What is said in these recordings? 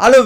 Hello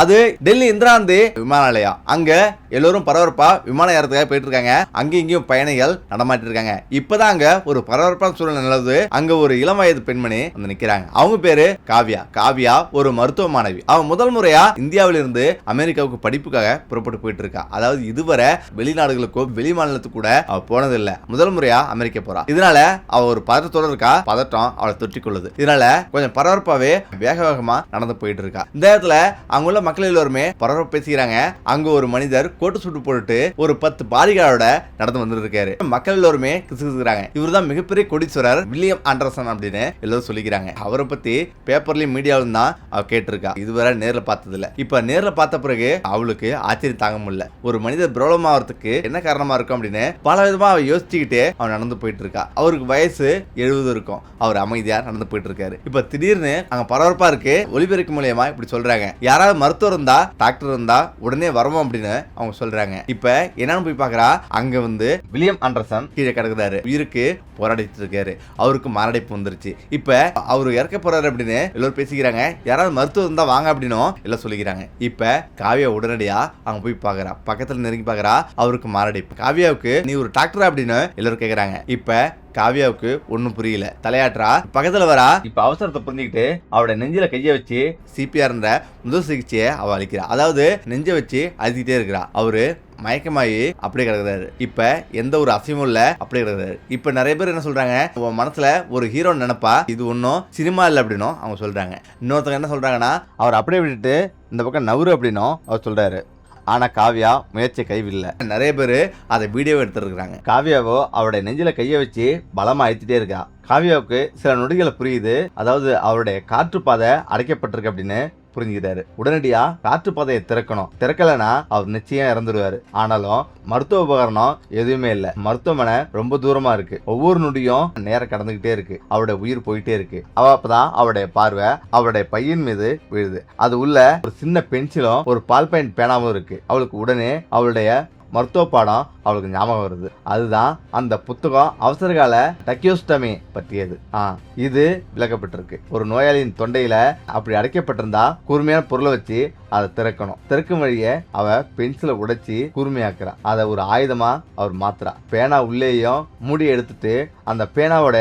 அது டெல்லி இந்திராந்தி விமான நிலையம் அங்க எல்லோரும் பரபரப்பா விமான ஏறத்துக்காக போயிட்டு இருக்காங்க அங்கேயும் இங்கேயும் பயணிகள் நடமாட்டி இருக்காங்க இப்பதான் அங்க ஒரு பரபரப்பான சூழ்நிலை நிலவுது. அங்க ஒரு இளம் வயது பெண்மணி வந்து நிக்கிறாங்க. அவங்க பேரு காவியா. காவியா ஒரு மருத்துவ மாணவி. அவன் முதல் முறையா இந்தியாவில இருந்து அமெரிக்காவுக்கு படிப்புக்காக புறப்பட்டு போயிட்டு இருக்கா அதாவது இதுவரை வெளிநாடுகளுக்கோ வெளி மாநிலத்துக்கு கூட அவ போனதில்லை. முதல் முறையா அமெரிக்கா போறா. இதனால அவ ஒரு பதட்டத்தோட இருக்கா? பதட்டம் அவளை தொட்டி கொள்ளுது இதனால கொஞ்சம் பரபரப்பாவே வேக வேகமா நடந்து போயிட்டு இருக்கா இந்த இடத்துல அங்குள்ள மக்கள் எல்லோருமே பரபரப்பு பேசிக்கிறாங்க. அங்க ஒரு மனிதர் கோட்டு சுட்டு போட்டுட்டு ஒரு பத்து பாடிகாரோட நடந்து வந்துட்டு இருக்காரு மக்கள் எல்லோருமே கிசுகிசுக்கிறாங்க. இவர் தான் மிகப்பெரிய கொடீஸ்வரர் வில்லியம் ஆண்டர்சன் அப்படின்னு எல்லோரும் சொல்லிக்கிறாங்க. அவரை பத்தி பேப்பர்லயும் மீடியாவிலும் தான் அவ கேட்டிருக்கா. இதுவரை நேரில் பார்த்தது இல்ல இப்ப நேரில் பார்த்த பிறகு அவளுக்கு ஆச்சரியம் தாங்க முடியல. ஒரு மனிதர் பிரபலம் ஆகிறதுக்கு என்ன காரணமா இருக்கும் அப்படின்னு பல விதமா அவ யோசிச்சுக்கிட்டே அவன் நடந்து போயிட்டு இருக்கா அவருக்கு வயசு எழுபது இருக்கும். அவர் அமைதியா நடந்து போயிட்டு இருக்காரு இப்ப திடீர்னு அங்க பரபரப்பா இருக்கு. ஒளிபெருக்கு மூலியமா இப்படி சொல்றாங்க. யாராவது மருத்துவர் இருந்தா டாக்டர் இருந்தா உடனே வருவோம் அப்படின்னு அவங்க சொல்றாங்க. இப்ப என்னன்னு போய் பாக்குறா அங்க வந்து வில்லியம் ஆண்டர்சன் கீழே கிடக்குறாரு. உயிருக்கு போராடிட்டு இருக்காரு. அவருக்கு மாரடைப்பு வந்துருச்சு. இப்ப அவரு இறக்க போறாரு அப்படின்னு எல்லோரும் பேசிக்கிறாங்க. யாராவது மருத்துவர் இருந்தா வாங்க அப்படின்னும் எல்லாம் சொல்லிக்கிறாங்க. இப்ப காவியா உடனடியா அங்க போய் பாக்குறா. பக்கத்துல நெருங்கி பாக்குறா. அவருக்கு மாரடைப்பு காவியாவுக்கு நீ ஒரு டாக்டர் அப்படின்னு எல்லாரும் கேக்குறாங்க. இப்ப காவியாவுக்கு ஒண்ணும் புரியல. தலையாட்டுறா பக்கத்துல வரா இப்ப அவசரத்தை புரிஞ்சுக்கிட்டு அவட நெஞ்சில கைய வச்சு சிபிஆர்ன்ற முதல் சிகிச்சையை அவ அளிக்கிறா. அதாவது நெஞ்ச வச்சு அழுத்திட்டே இருக்கிறா. அவரு மயக்கமாயி அப்படியே கிடக்குறாரு. இப்ப எந்த ஒரு அசையும் இல்ல அப்படியே கிடக்குறாரு. இப்ப நிறைய பேர் என்ன சொல்றாங்க? உன் மனசுல ஒரு ஹீரோ நினைப்பா. இது ஒன்றும் சினிமா இல்லை அப்படின்னும் அவங்க சொல்றாங்க. இன்னொருத்தங்க என்ன சொல்றாங்கன்னா அவர் அப்படியே விட்டுட்டு இந்த பக்கம் நவரு அப்படின்னும் அவர் சொல்றாரு. ஆனா காவியா முயற்சி கைவில்ல. நிறைய பேர் அதை வீடியோ எடுத்துருக்காங்க காவியாவோ அவருடைய நெஞ்சில கையை வச்சு பலமா அழுத்திட்டே இருக்கா. காவியாவுக்கு சில நொடிகளை புரியுது. அதாவது அவருடைய காற்றுப்பாதை அடைக்கப்பட்டிருக்கு அப்படின்னு புரிஞ்சுக்கிட்டாரு. உடனடியா காற்றுப்பாதையை திறக்கணும். திறக்கலைன்னா அவர் நிச்சயம் இறந்துருவாரு. ஆனாலும் மருத்துவ உபகரணம் எதுவுமே இல்ல. மருத்துவமனை ரொம்ப தூரமா இருக்கு. ஒவ்வொரு நொடியும் நேரம் கடந்துகிட்டே இருக்கு. அவருடைய உயிர் போயிட்டே இருக்கு. அவ அப்பதான் அவருடைய பார்வை அவருடைய பையன் மீது விழுது. அது உள்ள ஒரு சின்ன பென்சிலும் ஒரு பால் பாயிண்ட் பேனாவும் இருக்கு. அவளுக்கு உடனே அவளுடைய மருத்துவ பாடம் அவளுக்கு ஞாபகம் வருது. அதுதான் அந்த புத்தகம் அவசரகால டக்கியோஸ்டமி பற்றியது. ஆ இது விளக்கப்பட்டிருக்கு. ஒரு நோயாளியின் தொண்டையில அப்படி அடைக்கப்பட்டிருந்தா கூர்மையான பொருளை வச்சு அதை திறக்கணும். திறக்கும் வழிய அவ பென்சிலை உடைச்சி கூர்மையாக்குறா. அதை ஒரு ஆயுதமா அவர் மாத்துறா. பேனா உள்ளேயும் மூடி எடுத்துட்டு அந்த பேனாவோட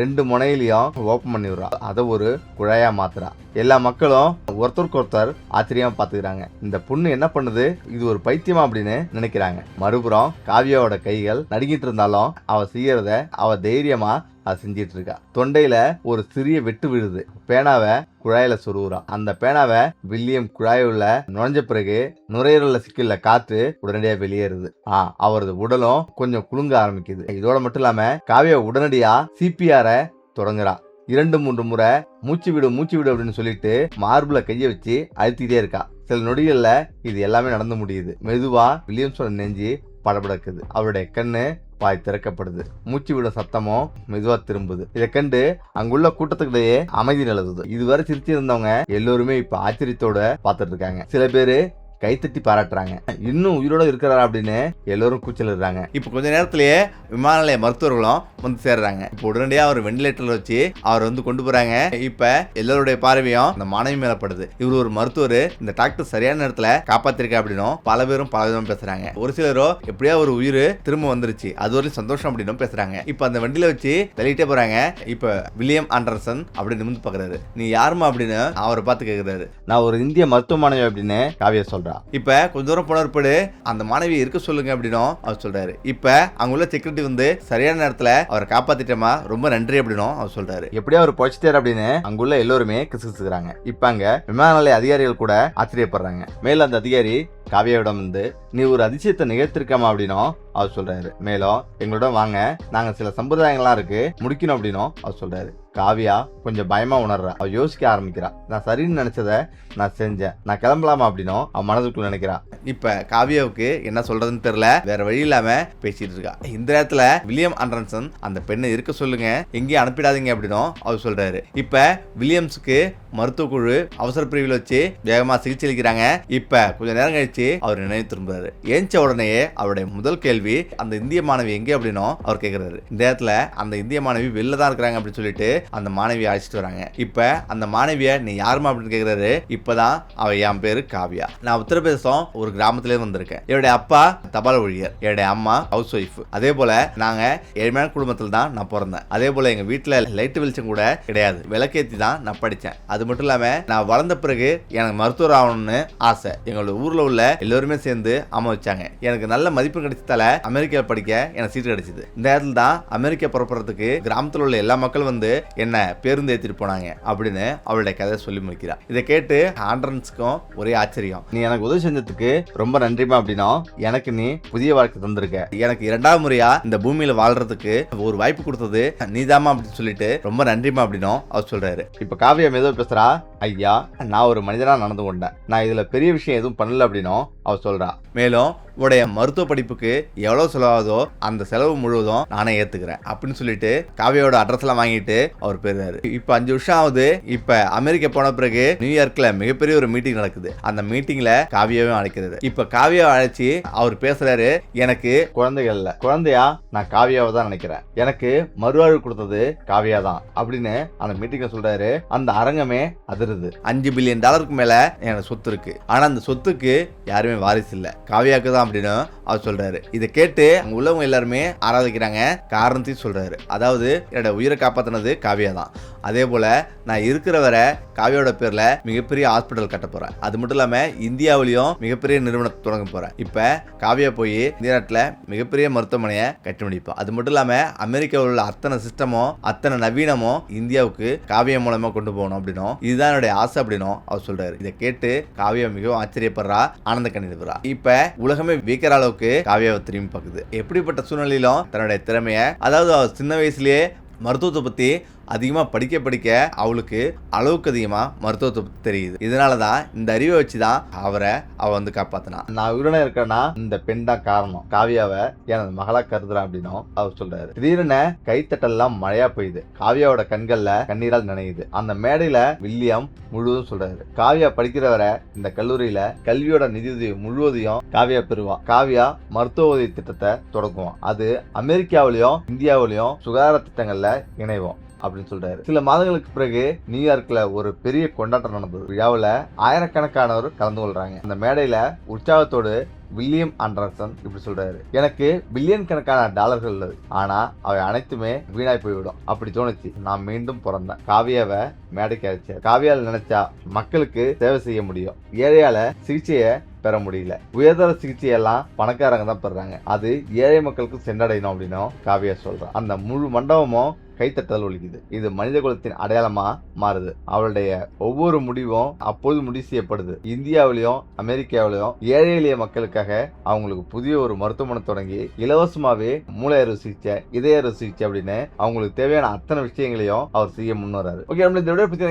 ரெண்டு முனையிலையும் ஓப்பன் பண்ணி விடுறா. அதை ஒரு குழாயா மாத்துறா. எல்லா மக்களும் ஒருத்தருக்கு ஒருத்தர் ஆச்சரியமா பாத்துக்கிறாங்க இந்த பொண்ணு என்ன பண்ணுது? இது ஒரு பைத்தியமா அப்படின்னு நினைக்கிறாங்க. மறுபுறம் காவியாவோட கைகள் நடுங்கிட்டு இருந்தாலும் அவ செய்யறத அவ தைரியமா அதை செஞ்சிட்டு இருக்கா. தொண்டையில ஒரு சிறிய வெட்டு விழுது. பேனாவை குழாயில சொருகுறா அந்த பேனாவை வில்லியம் குழாயுள்ள நுழைஞ்ச பிறகு நுரையீரல்ல சிக்கல்ல காற்று உடனடியா வெளியேறுது. ஆ அவரது உடலும் கொஞ்சம் குலுங்க ஆரம்பிக்குது. இதோட மட்டும் இல்லாம காவியா உடனடியா சிபிஆர தொடங்குறா. இரண்டு மூன்று முறை மூச்சு விடு மூச்சு விடு அப்படின்னு சொல்லிட்டு மார்பிள கையை வச்சு அழுத்திட்டே இருக்கா. சில நொடிகள்ல இது எல்லாமே நடந்து முடியுது. மெதுவா வில்லியம்ஸோட நெஞ்சு படபடக்குது. அவருடைய கண்ணு வாய் திறக்கப்படுது. மூச்சு விடும் சத்தமும் மெதுவா திரும்புது. இதை கண்டு அங்குள்ள கூட்டத்துக்கிடையே அமைதி நிலவுது. இதுவரை சிரிச்சிருந்தவங்க எல்லோருமே இப்ப ஆச்சரியத்தோட பார்த்துட்டு இருக்காங்க. சில பேரு கைத்தட்டி பாராட்டுறாங்க. இன்னும் உயிரோட இருக்கிறாரா அப்படின்னு எல்லோரும் கூச்சலிடுறாங்க இப்போ கொஞ்ச நேரத்திலேயே விமான நிலைய மருத்துவர்களும் வந்து சேர்றாங்க. இப்போ உடனடியாக அவர் வெண்டிலேட்டர்ல வச்சு அவர் வந்து கொண்டு போறாங்க. இப்ப எல்லாருடைய பார்வையும் அந்த மாணவி மேல படுது. இவர் ஒரு மருத்துவர். இந்த டாக்டர் சரியான நேரத்துல காப்பாத்திருக்கா அப்படின்னும் பல பேரும் பல விதமா பேசுறாங்க. ஒரு சிலரோ எப்படியா ஒரு உயிர் திரும்ப வந்துருச்சு. அது வரையும் சந்தோஷம் அப்படின்னும் பேசுறாங்க. இப்ப அந்த வண்டியில வச்சு தள்ளிட்டே போறாங்க. இப்ப வில்லியம் ஆண்டர்சன் அப்படி நிமிந்து பாக்குறாரு. நீ யாருமா அப்படின்னு அவரை பார்த்து கேக்குறாரு. நான் ஒரு இந்திய மருத்துவ மாணவி அப்படின்னு காவியா சொல்றா. இப்ப கொஞ்ச தூரம் போன அந்த மாணவி இருக்க சொல்லுங்க அப்படின்னும் அவர் சொல்றாரு. இப்ப அங்க உள்ள செக்யூரிட்டி வந்து சரியான நேரத்துல அவரை காப்பாத்திட்டமா ரொம்ப நன்றி அப்படின்னும் அவர் சொல்றாரு. எப்படியா அவர் பொழைச்சிட்டாரு அப்படின்னு அங்குள்ள எல்லோருமே கிசுகிசுக்கிறாங்க. இப்ப அங்க விமான நிலைய அதிகாரிகள் கூட ஆச்சரியப்படுறாங்க. மேல அந்த அதிகாரி காவியாவிடம் வந்து நீ ஒரு அதிசயத்தை நிகழ்த்திருக்காமா அப்படின்னும் அவர் சொல்றாரு. மேலும் எங்களோட வாங்க நாங்க சில சம்பிரதாயங்கள்லாம் இருக்கு முடிக்கணும் அப்படின்னும் அவர் சொல்றாரு. காவியா கொஞ்சம் பயமா உணர்றா. அவ யோசிக்க ஆரம்பிக்கிறா. நான் சரின்னு நினைச்சத நான் செஞ்சேன். நான் கிளம்பலாமா அப்படின்னும் அவன் மனதுக்குள்ள நினைக்கிறா. இப்ப காவியாவுக்கு என்ன சொல்றதுன்னு தெரியல. வேற வழி இல்லாம பேசிட்டு இருக்கா. இந்த நேரத்துல வில்லியம் ஆண்டர்சன் அந்த பெண்ணை இருக்க சொல்லுங்க. எங்கேயும் அனுப்பிடாதீங்க அப்படின்னும் அவர் சொல்றாரு. இப்ப வில்லியம்ஸுக்கு மருத்துவ குழு அவசர பிரிவில் வச்சு வேகமா சிகிச்சை அளிக்கிறாங்க. இப்ப கொஞ்ச நேரம் கழிச்சு அவர் நினைவு திரும்புறாரு. ஏஞ்ச உடனேயே அவருடைய முதல் கேள்வி அந்த இந்திய மாணவி எங்கே அப்படின்னும் அவர் கேட்கிறாரு இந்த நேரத்துல அந்த இந்திய மாணவி வெளில தான் இருக்கிறாங்க அப்படின்னு சொல்லிட்டு அந்த மாணவியை அழைச்சிட்டு வராங்க. இப்ப அந்த மாணவிய நீ யாருமா அப்படின்னு கேக்குறாரு. இப்பதான் அவ என் பேரு காவியா. நான் உத்தரப்பிரதேசம் ஒரு கிராமத்துல இருந்து வந்திருக்கேன். என்னுடைய அப்பா தபால் ஊழியர் என்னுடைய அம்மா ஹவுஸ் ஒய்ஃப் அதே போல நாங்க ஏழ்மையான குடும்பத்தில் தான் நான் பிறந்தேன். அதே போல எங்க வீட்டுல லைட் வெளிச்சம் கூட கிடையாது. விளக்கேத்தி தான் நான் படித்தேன் அது மட்டும் இல்லாம நான் வளர்ந்த பிறகு எனக்கு மருத்துவர் ஆகணும்னு ஆசை. எங்களோட ஊர்ல உள்ள எல்லோருமே சேர்ந்து அம்மா வச்சாங்க. எனக்கு நல்ல மதிப்பு கிடைச்சதால அமெரிக்காவில் படிக்க எனக்கு சீட்டு கிடைச்சது. இந்த நேரத்தில் தான் அமெரிக்கா புறப்படுறதுக்கு கிராமத்தில் உள்ள எல்லா மக்களும் வந்து என்ன பேருந்து ஏற்றிட்டு போனாங்க அப்படின்னு அவளுடைய கதை சொல்லி முடிக்கிறா இதை கேட்டு ஆண்ட்ரன்ஸ்க்கும் ஒரே ஆச்சரியம். நீ எனக்கு உதவி செஞ்சதுக்கு ரொம்ப நன்றிமா அப்படின்னா எனக்கு நீ புதிய வாழ்க்கை தந்திருக்க. எனக்கு இரண்டாவது முறையா இந்த பூமியில வாழ்றதுக்கு ஒரு வாய்ப்பு கொடுத்தது நீதாமா அப்படின்னு சொல்லிட்டு ரொம்ப நன்றிமா அப்படின்னும் அவர் சொல்றாரு. இப்ப காவியா ஏதோ பேசுறா ஐயா நான் ஒரு மனிதனா நடந்து கொண்டேன். நான் இதுல பெரிய விஷயம் எதுவும் பண்ணல அப்படின்னும் அவர் சொல்றா. மேலும் உடைய மருத்துவ படிப்புக்கு எவ்வளவு செலவாகுதோ அந்த செலவு முழுவதும் நானே ஏத்துக்கிறேன் அப்படின்னு சொல்லிட்டு காவியோட அட்ரஸ் எல்லாம் வாங்கிட்டு அவர் போயிருந்தாரு. இப்ப அஞ்சு வருஷம் ஆகுது. இப்ப அமெரிக்கா போன பிறகு நியூயார்க்ல மிகப்பெரிய ஒரு மீட்டிங் நடக்குது. அந்த மீட்டிங்ல காவியாவே அழைக்கிறது. இப்ப காவியாவை அழைச்சி அவர் பேசுறாரு எனக்கு குழந்தைகள் இல்ல. குழந்தையா? நான் காவியாவை தான் நினைக்கிறேன். எனக்கு மறுவாழ்வு கொடுத்தது காவியா தான். அப்படின்னு அந்த மீட்டிங்ல சொல்றாரு. அந்த அரங்கமே அதிருது. அஞ்சு பில்லியன் டாலருக்கு மேல எனக்கு சொத்து இருக்கு. ஆனா அந்த சொத்துக்கு யாருமே வாரிசு இல்ல. காவியாக்கு தான் அப்படின்னு அவர் சொல்றாரு. இதை கேட்டு அங்க உள்ளவங்க எல்லாருமே ஆராதிக்கிறாங்க. காரணத்தையும் சொல்றாரு. அதாவது என்னோட உயிரை காப்பாத்தினது காவியா தான். அதே போல் நான் இருக்கிற வரை காவியோட பேரில் மிகப்பெரிய ஹாஸ்பிட்டல் கட்ட போகிறேன் அது மட்டும் இல்லாமல் இந்தியாவிலையும் மிகப்பெரிய நிறுவனத்தை தொடங்க போகிறேன் இப்போ காவியா போய் இந்திய நாட்டில் மிகப்பெரிய மருத்துவமனையை கட்டி முடிப்போம். அது மட்டும் இல்லாமல் அமெரிக்காவில் உள்ள அத்தனை சிஸ்டமும் அத்தனை நவீனமும் இந்தியாவுக்கு காவியா மூலமாக கொண்டு போகணும் அப்படின்னும் இதுதான் என்னுடைய ஆசை அப்படின்னும் அவர் சொல்கிறார் இதை கேட்டு காவியா மிகவும் ஆச்சரியப்படுறா ஆனந்த கணிதப்படுறா இப்போ உலகமே வீக்கிற அளவுக்கு காவியாவை திரும்பி பார்க்குது. எப்படிப்பட்ட சூழ்நிலையிலும் தன்னுடைய திறமையை அதாவது அவர் சின்ன வயசுலேயே மருத்துவத்தை பற்றி அதிகமாக படிக்க படிக்க அவளுக்கு அளவுக்கு அதிகமாக மருத்துவத்தை தெரியுது. இதனால தான் இந்த அறிவை வச்சு தான் அவரை அவள் வந்து காப்பாத்தினா. நான் உயிரின இருக்கேன்னா இந்த பெண் தான் காரணம். காவியாவை எனது மகளாக கருதுறேன் அப்படின்னும் அவர் சொல்றாரு. திடீர்னு கைத்தட்டெல்லாம் மழையா பெய்யுது. காவியாவோட கண்கள்ல கண்ணீரால் நினையுது. அந்த மேடையில வில்லியம் முழுவதும் சொல்றாரு. காவியா படிக்கிறவரை இந்த கல்லூரியில கல்வியோட நிதியுதவி முழுவதையும் காவியா பெறுவா. காவியா மருத்துவ உதவி திட்டத்தை தொடங்குவோம் அது அமெரிக்காவிலையும் இந்தியாவிலையும் சுகாதார திட்டங்கள்ல இணைவோம். அப்படின்னு சொல்றாரு. சில மாதங்களுக்கு பிறகு நியூயார்க்ல ஒரு பெரிய கொண்டாட்டம் நடந்தது. விழாவில் ஆயிரக்கணக்கானவர் கலந்து கொள்றாங்க. அந்த மேடையில உற்சாகத்தோடு வில்லியம் ஆண்டர்சன் இப்படி சொல்றாரு. எனக்கு பில்லியன் கணக்கான டாலர்கள் உள்ளது. ஆனா அவை அனைத்துமே வீணாய் போய்விடும். அப்படி தோணுச்சு. நான் மீண்டும் பிறந்தேன். காவியாவை மேடைக்கு அழைச்சார். காவியால் நினைச்சா மக்களுக்கு சேவை செய்ய முடியும். ஏழையால சிகிச்சையை பெற முடியல. உயர்தர சிகிச்சையெல்லாம் பணக்காரங்க தான் பெறாங்க அது ஏழை மக்களுக்கு சென்றடையணும் அப்படின்னும் காவியா சொல்றான் அந்த முழு மண்டபமும் கைத்தட்டல் ஒழிக்குது. இது மனித குலத்தின் அடையாளமா மாறுது. அவளுடைய ஒவ்வொரு முடிவும் அப்போது முடிவு செய்யப்படுது. இந்தியாவிலையும் அமெரிக்காவிலையும் ஏழை எளிய மக்களுக்காக அவங்களுக்கு புதிய ஒரு மருத்துவமனை தொடங்கி இலவசமாவே மூளை அறுவை சிகிச்சை இதய அறுவை சிகிச்சை அப்படின்னு அவங்களுக்கு தேவையான அத்தனை விஷயங்களையும் அவர் செய்ய முன்வராரு ஓகே நம்ம இந்த விட பத்தி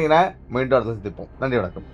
மீண்டும் அடுத்த சந்திப்போம். நன்றி வணக்கம்.